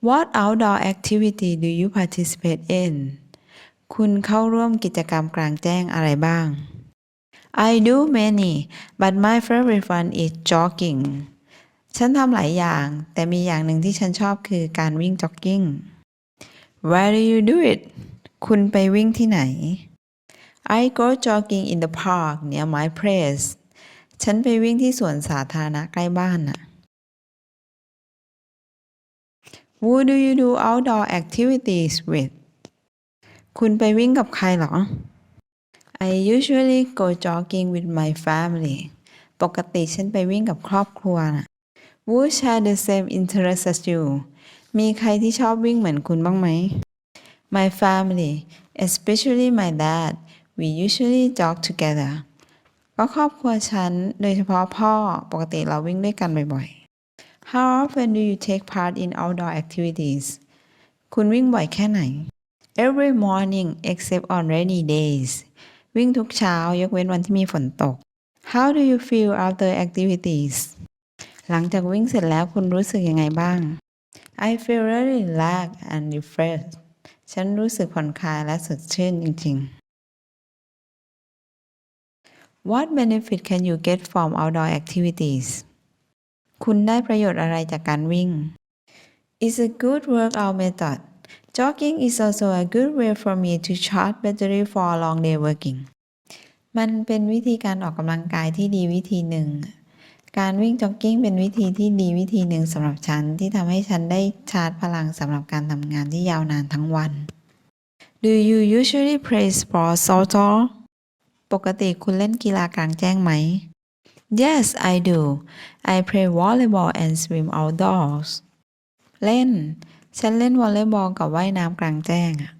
What outdoor activity do you participate in คุณเข้าร่วมกิจกรรมกลางแจ้งอะไรบ้าง I do many but my favorite one is jogging ฉันทำหลายอย่าง แต่มีอย่างหนึ่งที่ฉันชอบคือการวิ่งจ็อกกิ้ง Where do you do it คุณไปวิ่งที่ไหน I go jogging in the park near my place ฉันไปวิ่งที่สวนสาธารณะใกล้บ้านน่ะ Who do you do outdoor activities with คุณไปวิ่งกับใครเหรอ I usually go jogging with my family ปกติฉันไปวิ่งกับครอบครัวน่ะ Who share the same interests as you มีใครที่ชอบวิ่งเหมือนคุณบ้างไหม My family especially my dad we usually jog together ก็ครอบครัวฉัน โดยเฉพาะพ่อ ปกติเราวิ่งด้วยกันบ่อยๆ How often do you take part in outdoor activities คุณวิ่งบ่อยแค่ไหน Every morning except on rainy days วิ่งทุกเช้ายกเว้นวันที่มีฝนตก How do you feel after activities หลังจากวิ่งเสร็จแล้วคุณรู้สึกยังไงบ้าง I feel really relaxed and refreshed ฉันรู้สึกผ่อนคลายและสดชื่นจริง ๆ What benefit can you get from outdoor activities คุณได้ประโยชน์อะไรจากการวิ่ง It's a good workout method Jogging is also a good way for me to charge battery for a long day working มันเป็นวิธีการออกกำลังกายที่ดีวิธีหนึ่ง การวิ่งจ็อกกิ้งเป็นวิธีที่ดีวิธีหนึ่งสำหรับฉัน ที่ทำให้ฉันได้ชาร์จพลังสำหรับการทำงานที่ยาวนานทั้งวัน Do you usually play sports outdoor ปกติคุณเล่นกีฬากลางแจ้งไหม Yes I do I play volleyball and swim outdoors เล่น ฉันเล่นวอลเลย์บอลกับว่ายน้ำกลางแจ้งอะ